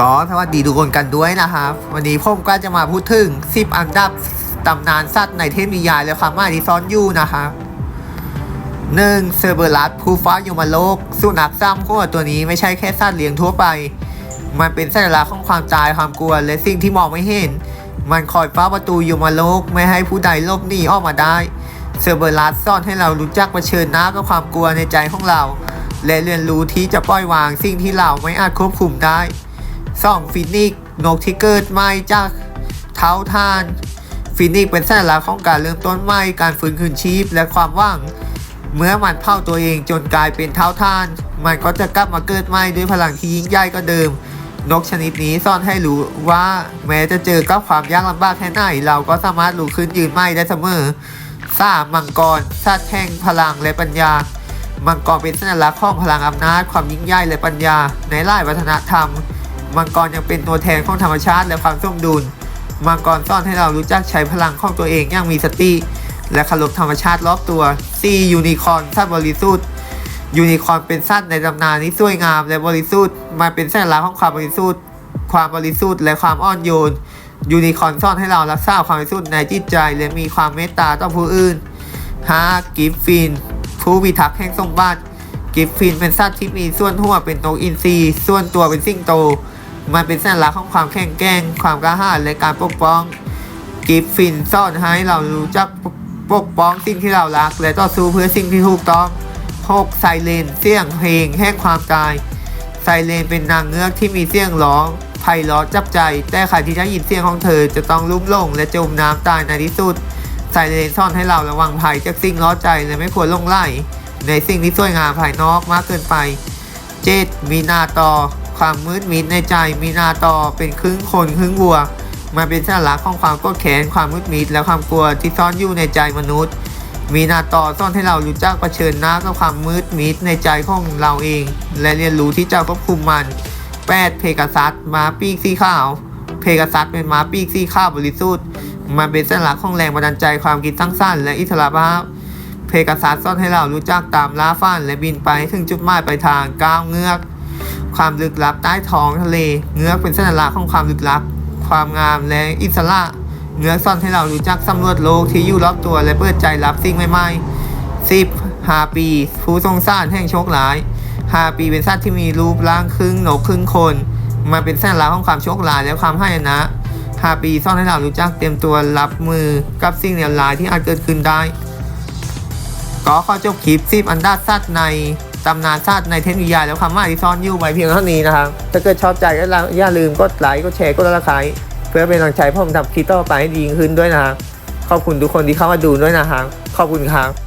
ก็สวัสดีทุกคนกันด้วยนะครับ วันนี้ผมก็จะมาพูดถึง 10 อันดับตำนานสัตว์ในเทพนิยายและความหมายที่ซ่อนอยู่นะครับหนึ่งเซอร์เบอรัสผู้ฟ้าอยู่มาโลก สุนัขซ้ำขั้วตัวนี้ไม่ใช่แค่สัตว์เลี้ยงทั่วไป มันเป็นสัญลักษณ์ของความตายความกลัวและสิ่งที่มองไม่เห็น มันคอยเฝ้าประตูอยู่มาโลก ไม่ให้ผู้ใดลบหนีออกมาได้ เซอร์เบอรัสสอนให้เรารู้จักเผชิญหน้ากับความกลัวในใจของเรา และเรียนรู้ที่จะปล่อยวางสิ่งที่เราไม่อาจควบคุมได้ สองฟินิกซ์นกที่เกิดใหม่จากเท้าทาน ฟินิกซ์เป็นสัญลักษณ์ของการเริ่มต้นใหม่การฟื้นคืนชีพและความว่าง เมื่อมันเผาตัวเองจนกลายเป็นเท้าทาน มันก็จะกลับมาเกิดใหม่ด้วยพลังที่ยิ่งใหญ่ก็เดิม นกชนิดนี้ซ่อนให้รู้ว่าแม้จะเจอกับความยากลำบากแค่ไหนเราก็สามารถลุกขึ้นยืนใหม่ได้เสมอสามมังกรสัตว์แห่งพลังและปัญญา มังกรเป็นสัญลักษณ์ของพลังอำนาจความยิ่งใหญ่และปัญญา ในหลายวัฒนธรรม มังกรยังเป็นตัวแทนของธรรมชาติและความสมดุล มังกรสอนให้เรารู้จักใช้พลังของตัวเองอย่างมีสติ และเคารพธรรมชาติรอบตัว 4. ยูนิคอนสัตว์บริสุทธิ์ยูนิคอนเป็นสัตว์ในตำนานที่สวยงามและบริสุทธิ์มันเป็นสัญลักษณ์ของความบริสุทธิ์ ความบริสุทธิ์และความอ่อนโยน ยูนิคอร์นสอนให้เรารักษาความบริสุทธิ์ในจิตใจ และมีความเมตตาต่อผู้อื่น 5. กิฟฟิน ผู้พิทักษ์แห่งสมบัติกิฟฟินเป็นสัตว์ที่มีส่วนหัวเป็นนกอินทรีส่วนตัวเป็นสิงโต มันเป็นสัญลักษณ์ของความแข็งแกร่งความกล้าหาญและการปกป้อง กิฟฟินสอนให้เรารู้จักปกป้องสิ่งที่เรารัก และต่อสู้เพื่อสิ่งที่ถูกต้อง 6. ไซเรนเสียงเพลงแห่งความตายไซเรนเป็นนางเงือกที่มีเสียงร้องไพเราะจับใจ แต่ใครที่ได้ยินเสียงของเธอจะต้องลุ่มหลงและจมน้ำตายในที่สุดไซเรนซ่อนให้เราระวังภัยจากสิ่งล้อใจและไม่ควรลงไหลในสิ่งที่สวยงามภายนอกมากเกินไป เจ็ดมีนาตอ ความมืดมิดในใจมีนาตอเป็นครึ่งคนครึ่งวัวมันเป็นสัญลักษณ์ของความโกรธแค้นความมืดมิดและความกลัวที่ซ่อนอยู่ในใจมนุษย์ มีนาตอซ่อนให้เรารู้จักเผชิญหน้ากับความมืดมิดในใจของเราเอง และเรียนรู้ที่จะควบคุมมัน 8. เพกาซัสม้าปีกสีขาว เพกาซัสเป็นม้าปีกสีขาวบริสุทธิ์มันเป็นสัญลักษณ์ของแรงบันดาลใจความคิดสร้างสรรค์และอิสระภาพเพกาซัสซ่อนให้เรารู้จักตามล่าฝันและบินไปถึงจุดหมายปลายทางก้าวเงือก ความลึกลับใต้ท้องทะเล เงือกเป็นสัญลักษณ์ของความลึกลับ ความงามและอิสระเงือกซ่อนให้เรารู้จักสำรวจโลกที่อยู่รอบตัวและเปิดใจรับสิ่งใหม่ๆ 10. ฮาปี ผู้ทรงสารแห่งโชคร้ายฮาปีเป็นสัตว์ที่มีรูปร่างครึ่งนกครึ่งคน มันเป็นสัญลักษณ์ของความโชคร้ายและความให้นะฮาปีซ่อนให้เรารู้จักเตรียมตัวรับมือกับสิ่งเลวร้ายที่อาจเกิดขึ้นได้ ก็ขอจบคลิป10อันดับสัตว์ใน ตำนานชาติในเทคนิคยาแล้วคำว่าที่ซ่อนอยู่ไว้เพียงเท่านี้นะครับ ถ้าเกิดชอบใจก็อย่าลืมกดไลค์กดแชร์กดละคายเพื่อเป็นกำลังใจพ่อผมทำคลิปต่อไปให้ดีขึ้นด้วยนะครับขอบคุณทุกคนที่เข้ามาดูด้วยนะครับขอบคุณครับ